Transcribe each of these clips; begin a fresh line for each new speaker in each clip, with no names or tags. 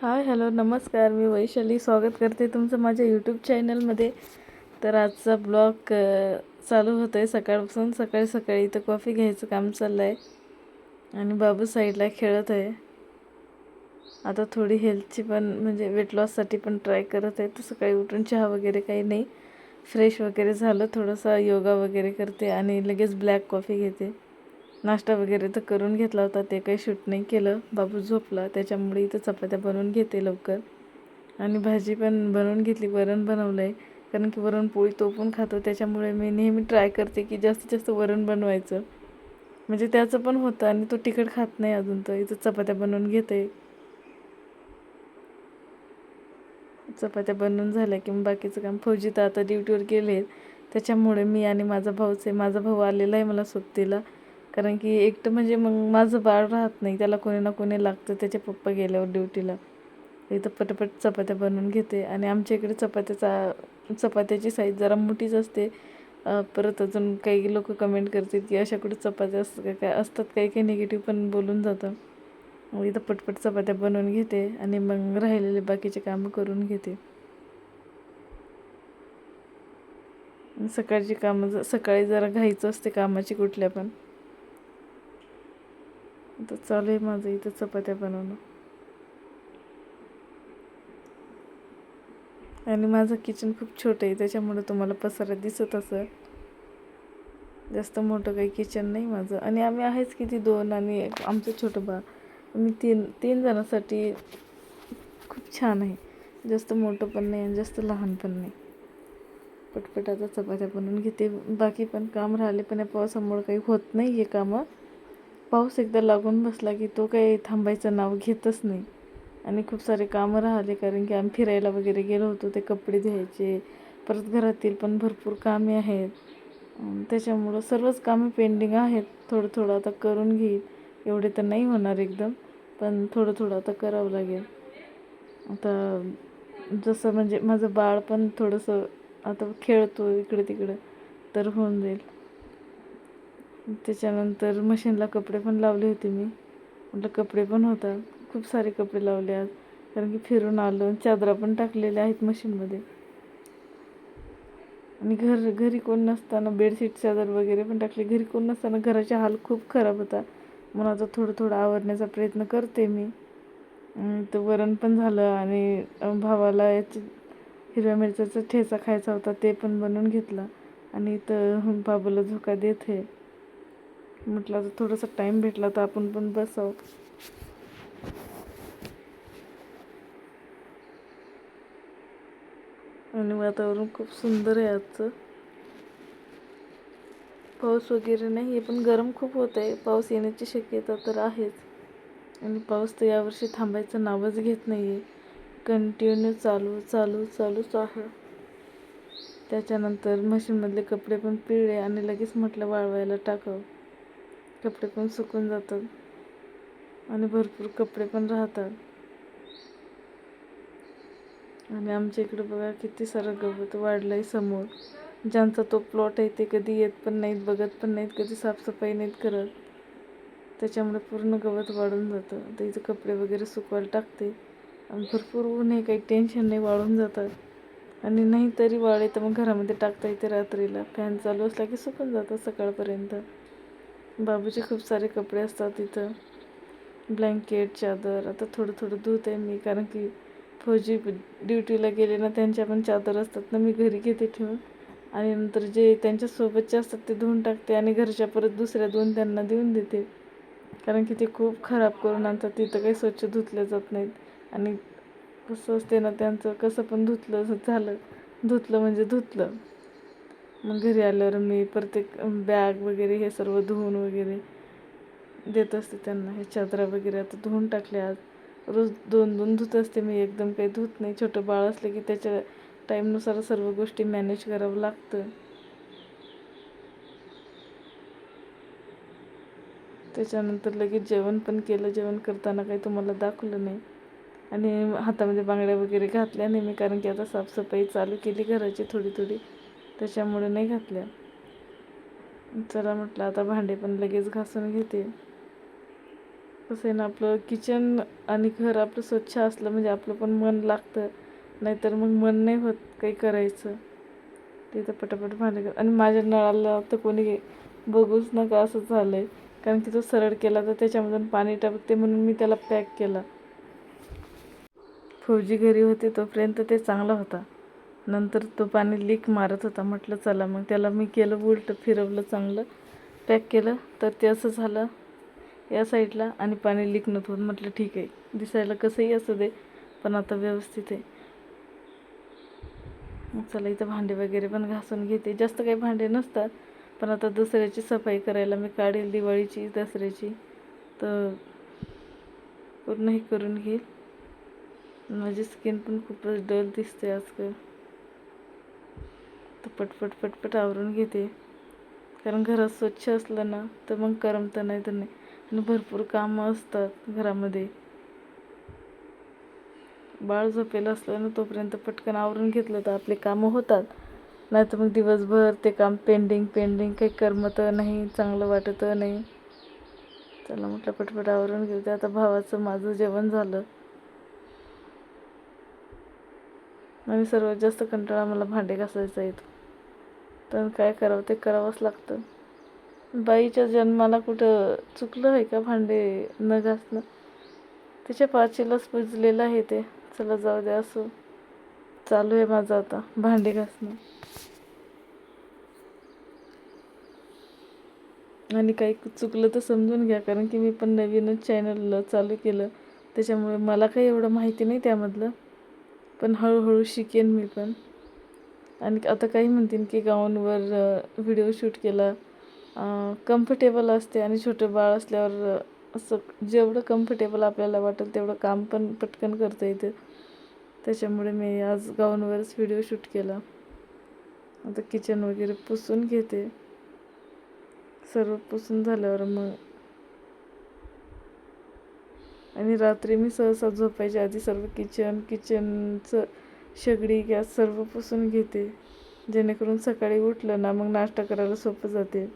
Hi hello नमस्कार. मी वैशाली. स्वागत करते तुमचं माझ्या यूट्यूब चॅनलमध्ये तर आजचा ब्लॉग चालू होत आहे सकाळपासून सकाळी सकाळी इथं कॉफी घ्यायचं काम चाललं आहे आणि बाबू साईडला खेळत आहे. आता थोडी हेल्थची पण म्हणजे वेट लॉससाठी पण ट्राय करत आहे. तर सकाळी उठून चहा वगैरे काही नाही. फ्रेश वगैरे झालं. थोडंसं योगा वगैरे करते आणि लगेच ब्लॅक कॉफी घेते. नाश्ता वगैरे तर करून घेतला होता ते काही शूट नाही केलं. बाबू झोपला त्याच्यामुळे इथं चपात्या बनवून घेते लवकर. आणि भाजी पण बनवून घेतली वरण बनवलं आहे कारण की वरणपोळी तो पण खातो त्याच्यामुळे मी नेहमी ट्राय करते की जास्तीत जास्त वरण बनवायचं. म्हणजे त्याचं पण होतं आणि तो तिखट खात नाही अजून तर इथं चपात्या बनवून घेते. चपात्या बनवून झाल्या की मग बाकीचं काम. फौजी तर आता ड्युटीवर गेले त्याच्यामुळे मी आणि माझा भाऊच आहे माझा भाऊ आलेला आहे मला सोबतीला. कारण की एकटं म्हणजे मग माझं बाळ राहत नाही त्याला कोणी ना कोणी लागतं. त्याचे पप्पा गेल्यावर ड्युटीला. इथं पटपट चपात्या बनवून घेते आणि आमच्या इकडे चपात्याचा चपात्याची साईज जरा मोठीच असते. परत अजून काही लोक कमेंट करतात की अशा कुठे चपात्या असतात काय काय असतात काही काही निगेटिव्ह पण बोलून जातं. मग इथं पटपट चपात्या बनवून घेते आणि मग राहिलेले बाकीचे कामं करून घेते. सकाळची कामं सकाळी जरा घाईचं असते कामाची कुठल्या पण. आता चालू आहे माझं इथं चपात्या बनवणं. आणि माझं किचन खूप छोटं आहे त्याच्यामुळे तुम्हाला पसारा दिसत असं जास्त मोठं काही किचन नाही माझं. आणि आम्ही आहेच किती दोन आणि आमचं छोटं बा मी तीन तीन जणांसाठी खूप छान आहे. जास्त मोठं पण नाही आणि जास्त लहान पण नाही. पटपटाचा चपात्या बनवून घेते. बाकी पण काम राहिले पण या पावसामुळं काही होत नाही हे कामं. पाऊस एकदा लागून बसला की तो काही थांबायचं नाव घेतच नाही. आणि खूप सारे कामं राहिले कारण की आम्ही फिरायला वगैरे गेलो होतो ते कपडे धुवायचे परत घरातील पण भरपूर कामे आहेत. त्याच्यामुळं सर्वच कामे पेंडिंग आहेत. थोडं थोडं आता करून घेईल. एवढे तर नाही होणार एकदम पण थोडं थोडं आता करावं लागेल. आता जसं म्हणजे माझं बाळ पण थोडंसं आता खेळतो इकडे तिकडं तर होऊन जाईल. त्याच्यानंतर मशीनला कपडे पण लावले होते मी. म्हटलं कपडे पण होतात खूप सारे कपडे लावले आज. कारण की फिरून आलो चादरा पण टाकलेल्या आहेत मशीनमध्ये. आणि घर घरी कोण नसताना बेडशीट चादर वगैरे पण टाकले. घरी कोण नसताना घराचे हाल खूप खराब होता. म्हणून आता थोडं थोडं आवरण्याचा प्रयत्न करते मी. तर वरण पण झालं आणि भावाला याची हिरव्या मिरच्याचा ठेचा खायचा होता ते पण बनवून घेतला. आणि इथं बाबूला झोका देत आहे. म्हटलं आता थोडासा टाईम भेटला तर आपण पण बसावं. आणि वातावरण खूप सुंदर आहे आजचं. पाऊस वगैरे नाही आहे पण गरम खूप होत आहे. पाऊस येण्याची शक्यता तर आहेच. आणि पाऊस तर यावर्षी थांबायचं नावच घेत नाही आहे कंटिन्यू चालू चालू चालूच आहे. त्याच्यानंतर मशीनमधले कपडे पण पिळले आणि लगेच म्हटलं वाळवायला टाकावं. कपडे पण सुकून जातात. आणि भरपूर कपडे पण राहतात. आणि आमच्या इकडे बघा किती सारं गवत वाढलं आहे समोर. ज्यांचा तो प्लॉट आहे ते कधी येत पण नाहीत बघत पण नाहीत कधी साफसफाई नाहीत करत. त्याच्यामुळे पूर्ण गवत वाढून जातं. तर इथं कपडे वगैरे सुकवायला टाकते. आणि भरपूर ऊन आहे काही टेन्शन नाही वाळून जातात. आणि नाही तरी वाळे तर मग घरामध्ये टाकता येते रात्रीला. फॅन चालू असला की सुकून जातं सकाळपर्यंत. बाबूचे खूप सारे कपडे असतात इथं ब्लँकेट चादर. आता थोडं थोडं धुत आहे मी कारण की फौजी ड्युटीला गेले ना त्यांच्या पण चादर असतात ना मी घरी घेते ठेवून. आणि नंतर जे त्यांच्यासोबतचे असतात ते धुवून टाकते आणि घरच्या परत दुसऱ्या दोन त्यांना देऊन देते. कारण की ते खूप खराब करून आणतात तिथं काही स्वच्छ धुतल्या जात नाहीत. आणि कसं असते ना त्यांचं कसं पण धुतलं झालं धुतलं म्हणजे धुतलं. मग घरी आल्यावर मी प्रत्येक बॅग वगैरे हे सर्व धुवून वगैरे देत असते त्यांना. हे चादरा वगैरे आता धुवून टाकले आज. रोज दोन दोन धुत असते मी. एकदम काही धुत नाही. छोटं बाळ असलं की त्याच्या टाईमनुसार सर्व गोष्टी मॅनेज करावं लागतं. त्याच्यानंतर लगेच जेवण पण केलं. जेवण करताना काही तुम्हाला दाखवलं नाही. आणि हातामध्ये बांगड्या वगैरे घातल्या नाही मी कारण की आता साफसफाई चालू केली घराची थोडी थोडी. त्याच्यामुळे नाही घातल्या. चला म्हटलं आता भांडे पण लगेच घासून घेते. कसं आहे ना आपलं किचन आणि घर आपलं स्वच्छ असलं म्हणजे आपलं पण मन लागतं. नाहीतर मग मन नाही होत काही करायचं. तिथं पटापट भांडे कर आणि माझ्या नळाला तर कोणी बघूच नका असं झालं आहे कारण की तो सरळ केला तर त्याच्यामधून पाणी टाकते म्हणून मी त्याला पॅक केला. फौजी घरी होते तोपर्यंत ते चांगला होता. नंतर तो पाणी लीक मारत होता. म्हटलं चला मग. त्याला मी केलं उलटं फिरवलं चांगलं. पॅक केलं. तर ते असं झालं या साईडला आणि पाणी लीक नव्हतं होत. म्हटलं ठीक आहे. दिसायला कसंही असू दे पण आता व्यवस्थित आहे. मग चला इथं भांडे वगैरे पण घासून घेते. जास्त काही भांडे नसतात पण आता दसऱ्याची सफाई करायला मी काढेल दिवाळीची दसऱ्याची. तर पूर्ण हे करून घेईल. माझी स्किन पण खूपच डल दिसते आजकाल. तर पटपट पटपट आवरून घेते. कारण घरात स्वच्छ असलं ना तर मग करमतं नाही तर नाही. आणि भरपूर कामं असतात घरामध्ये. बाळ झोपेलं असलं ना तोपर्यंत पटकन आवरून घेतलं तर आपले कामं होतात. नाही तर मग दिवसभर ते काम पेंडिंग पेंडिंग काही करमतं नाही चांगलं वाटतं नाही. चला म्हटलं पटपट आवरून घेऊ ते आता भावाचं माझं जेवण झालं. आणि सर्वात जास्त कंटाळा मला भांडे घासायचा येतो. तर काय करावं? ते करावंच लागतं. बाईच्या जन्माला कुठं चुकलं आहे का भांडे न घासणं? तिच्या पाचीलाच पुजलेलं आहे ते. चला जाऊ द्या असो चालू आहे माझं आता भांडे घासणं. आणि काही चुकलं तर समजून घ्या कारण की मी पण नवीनच चॅनल चालू केलं. त्याच्यामुळे मला काही एवढं माहिती नाही त्यामधलं. पण हळूहळू शिकेन मी पण. आणि आता काही म्हणतील की गाऊनवर व्हिडिओ शूट केला. कम्फर्टेबल असते आणि छोटं बाळ असल्यावर असं जेवढं कम्फर्टेबल आपल्याला वाटेल तेवढं काम पण पटकन करता येतं. त्याच्यामुळे मी आज गाऊनवरच व्हिडिओ शूट केला. आता किचन वगैरे पुसून घेते. सर्व पुसून झाल्यावर मग आणि रात्री मी सहसा झोपायच्या आधी सर्व किचन किचनचं शेगडी गॅस सर्व पुसून घेते. जेणेकरून सकाळी उठलं ना मग नाश्ता करायला सोपं जाते.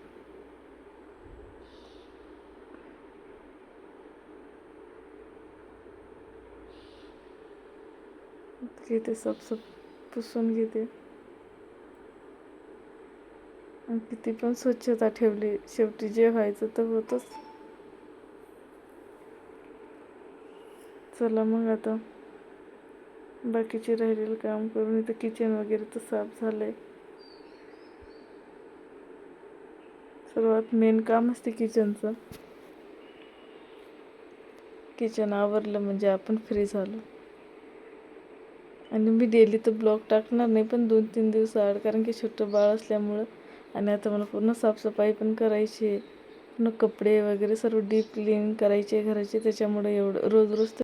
घेते सब पुसून घेते. आणि किती पण स्वच्छता ठेवली शेवटी जे व्हायचं तर होतंच. चला मग आता. बाकीचे राहिलेलं काम करून इथं किचन वगैरे तर साफ झालंय. सर्वात मेन काम असते किचनचं किचन आवरलं म्हणजे आपण फ्री झालो. आणि मी डेली तर ब्लॉग टाकणार नाही पण दोन तीन दिवस आड कारण की छोटं बाळ असल्यामुळं. आणि आता मला पूर्ण साफसफाई पण करायची आहे. पूर्ण कपडे वगैरे सर्व डीप क्लीन करायचे घराचे त्याच्यामुळे एवढं रोज रोज